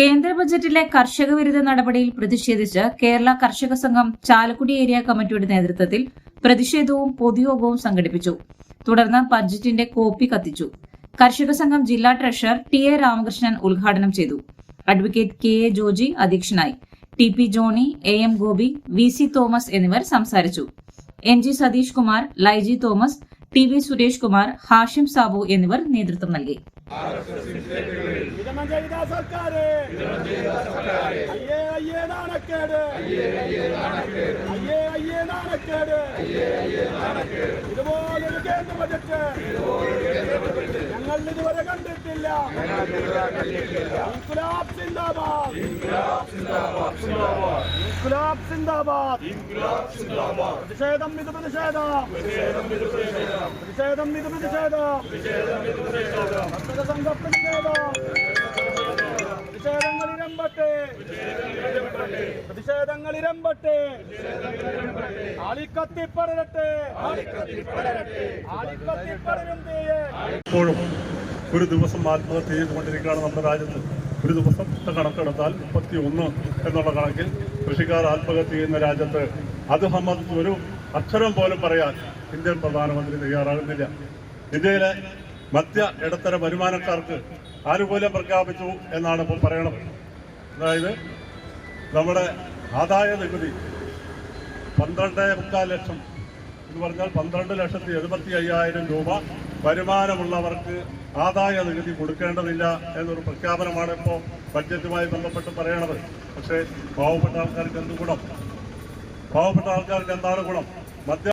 കേന്ദ്ര ബജറ്റിലെ കർഷക വിരുദ്ധ നടപടിയിൽ പ്രതിഷേധിച്ച് കേരള കർഷക സംഘം ചാലക്കുടി ഏരിയ കമ്മിറ്റിയുടെ നേതൃത്വത്തിൽ പ്രതിഷേധവും പൊതുയോഗവും സംഘടിപ്പിച്ചു. തുടർന്ന് ബജറ്റിന്റെ കോപ്പി കത്തിച്ചു. കർഷക സംഘം ജില്ലാ ട്രഷറർ ടി എ രാമകൃഷ്ണൻ ഉദ്ഘാടനം ചെയ്തു. അഡ്വക്കേറ്റ് കെ എ ജോജി അധ്യക്ഷനായി. T P Johny A M Gopi V C Thomas എന്നിവർ സംസാരിച്ചു. N G Satheesh Kumar Laiji Thomas T V Suresh Kumar Hashim Sabu എന്നിവർ നേതൃത്വം നൽകി. വിതരണം ചെയ്ത സർക്കാര് അയ്യേ അയ്യേ നാണക്കേട്. അയ്യേ അയ്യേ നാണക്കേട്. ഇതുപോലൊരു കേന്ദ്ര ബജറ്റ് ഞങ്ങൾ ഇതുവരെ കണ്ടിട്ടില്ല. ഇൻകുലാബ് സിന്ദാബാദ്. ഇൻകുലാബ് സിന്ദാബാദ്. പ്രതിഷേധം ഇത് പ്രതിഷേധം. പ്രതിഷേധം ഇത് പ്രതിഷേധം. കർഷക സംഘ പ്രതിഷേധം. പ്രതിഷേധങ്ങൾ ഇരമ്പട്ടെ. പ്രതിഷേധങ്ങൾ ഇരമ്പട്ടെ. ആളിക്കത്തി പടരട്ടെ ആളിക്കത്തി പടരും തീയെ. ഇപ്പോഴും ഒരു ദിവസം ആത്മഹത്യ ചെയ്തുകൊണ്ടിരിക്കുകയാണ് നമ്മുടെ രാജ്യത്ത്. ഒരു ദിവസത്തെ കണക്കെടുത്താൽ മുപ്പത്തി ഒന്ന് എന്നുള്ള കണക്കിൽ കൃഷിക്കാർ ആത്മഹത്യ ചെയ്യുന്ന രാജ്യത്ത് അത് സംബന്ധിച്ച് ഒരു അക്ഷരം പോലും പറയാൻ ഇന്ത്യൻ പ്രധാനമന്ത്രി തയ്യാറാകുന്നില്ല. ഇന്ത്യയിലെ മധ്യ ഇടത്തര വരുമാനക്കാർക്ക് ആനുകൂല്യം പ്രഖ്യാപിച്ചു എന്നാണ് ഇപ്പോൾ പറയണത്. അതായത് നമ്മുടെ ആദായ നികുതി പന്ത്രണ്ട് മുക്കാൽ ലക്ഷം എന്ന് പറഞ്ഞാൽ പന്ത്രണ്ട് ലക്ഷത്തി എഴുപത്തി അയ്യായിരം രൂപ വരുമാനമുള്ളവർക്ക് ആദായ നികുതി കൊടുക്കേണ്ടതില്ല എന്നൊരു പ്രഖ്യാപനമാണ് ഇപ്പോൾ ബഡ്ജറ്റുമായി ബന്ധപ്പെട്ട് പറയണത്. പക്ഷേ പാവപ്പെട്ട ആൾക്കാർക്ക് എന്ത് ഗുണം? പാവപ്പെട്ട ആൾക്കാർക്ക് എന്താണ് ഗുണം? മധ്യ